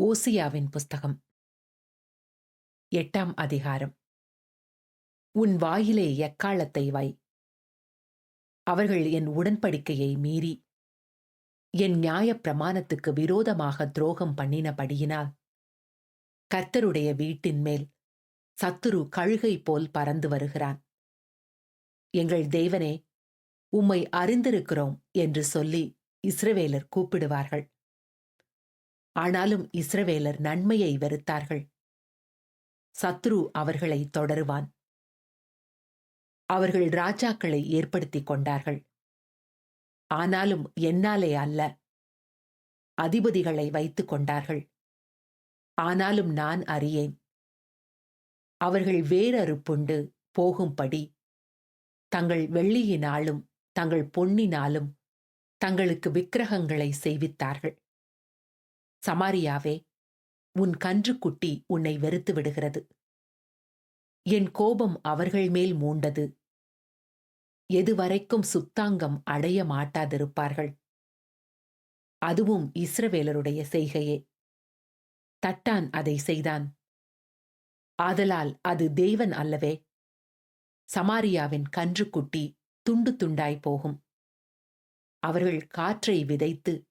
ஓசியாவின் புஸ்தகம். எட்டாம் அதிகாரம். உன் வாயிலே எக்காலத்தை வை. அவர்கள் என் உடன்படிக்கையை மீறி. என் நியாயப் பிரமாணத்துக்கு விரோதமாக துரோகம் பண்ணினபடியினால். கர்த்தருடைய வீட்டின் மேல் சத்துரு கழுகை போல் பறந்து வருகிறான். எங்கள் தேவனே உம்மை அறிந்திருக்கிறோம் என்று சொல்லி இஸ்ரவேலர் கூப்பிடுவார்கள். ஆனாலும் இஸ்ரவேலர் நன்மையை வெறுத்தார்கள். சத்ரு அவர்களை தொடருவான். அவர்கள் ராஜாக்களை ஏற்படுத்திக் கொண்டார்கள். ஆனாலும் என்னாலே அல்ல. அதிபதிகளை வைத்துக் கொண்டார்கள். ஆனாலும் நான் அறியேன். அவர்கள் வேறறுப்புண்டு போகும்படி. தங்கள் வெள்ளியினாலும் தங்கள் பொன்னினாலும் தங்களுக்கு விக்கிரகங்களை செய்வித்தார்கள். சமாரியாவே உன் கன்றுக்குட்டி உன்னை வெறுத்து விடுகிறது. என் கோபம் அவர்கள் மேல் மூண்டது. எதுவரைக்கும் சுத்தாங்கம் அடைய மாட்டாதிருப்பார்கள். அதுவும் இஸ்ரவேலருடைய செய்கையே. தட்டான் அதை செய்தான். ஆதலால் அது தேவன் அல்லவே. சமாரியாவின் கன்றுக்குட்டி துண்டு துண்டாய் போகும். அவர்கள் காற்றை விதைத்து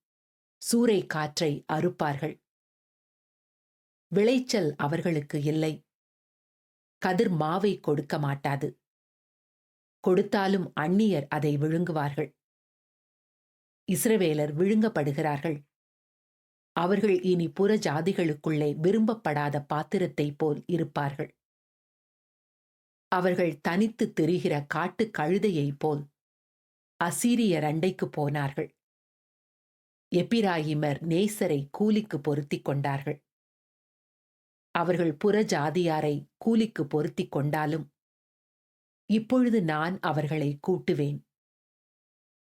சூறை காற்றை அறுப்பார்கள். விளைச்சல் அவர்களுக்கு இல்லை. கதிர் மாவை கொடுக்க மாட்டாது. கொடுத்தாலும் அந்நியர் அதை விழுங்குவார்கள். இஸ்ரவேலர் விழுங்கப்படுகிறார்கள். அவர்கள் இனி புற ஜாதிகளுக்குள்ளே விரும்பப்படாத பாத்திரத்தைப் போல் இருப்பார்கள். அவர்கள் தனித்து திரிகிற காட்டுக் கழுதையைப் போல் அசீரிய ரண்டைக்குப் போனார்கள். எப்பிராயிமர் நேசரை கூலிக்கு பொருத்திக் கொண்டார்கள். அவர்கள் புற ஜாதியாரை கூலிக்கு பொருத்திக் கொண்டாலும் இப்பொழுது நான் அவர்களை கூட்டுவேன்.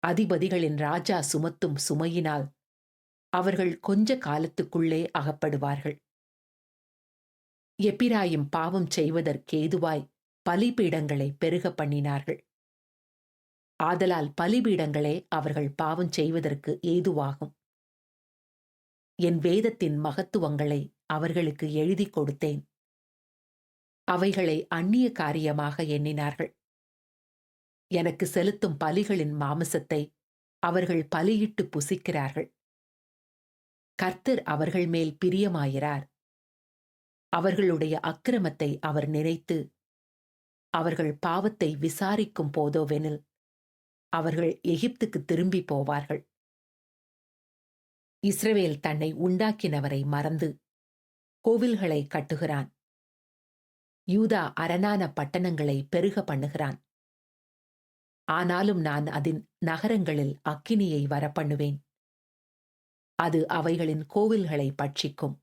அதிபதிகளின் ராஜா சுமத்தும் சுமையினால் அவர்கள் கொஞ்ச காலத்துக்குள்ளே அகப்படுவார்கள். எப்பிராயும் பாவம் செய்வதற்கேதுவாய் பலிபீடங்களை பெருக பண்ணினார்கள். ஆதலால் பலிபீடங்களே அவர்கள் பாவம் செய்வதற்கு ஏதுவாகும். என் வேதத்தின் மகத்துவங்களை அவர்களுக்கு எழுதி கொடுத்தேன். அவைகளை அந்நிய காரியமாக எண்ணினார்கள். எனக்கு செலுத்தும் பலிகளின் மாமிசத்தை அவர்கள் பலியிட்டு புசிக்கிறார்கள். கர்த்தர் அவர்கள் மேல் பிரியமாயிறார் அவர்களுடைய அக்கிரமத்தை அவர் நினைத்து அவர்கள் பாவத்தை விசாரிக்கும் போதோவெனில் அவர்கள் எகிப்துக்கு திரும்பி போவார்கள். இஸ்ரவேல் தன்னை உண்டாக்கினவரை மறந்து கோவில்களை கட்டுகிறான். யூதா அரணான பட்டணங்களை பெருக பண்ணுகிறான். ஆனாலும் நான் அதன் நகரங்களில் அக்கினியை வரப்பண்ணுவேன். அது அவைகளின் கோவில்களை பட்சிக்கும்.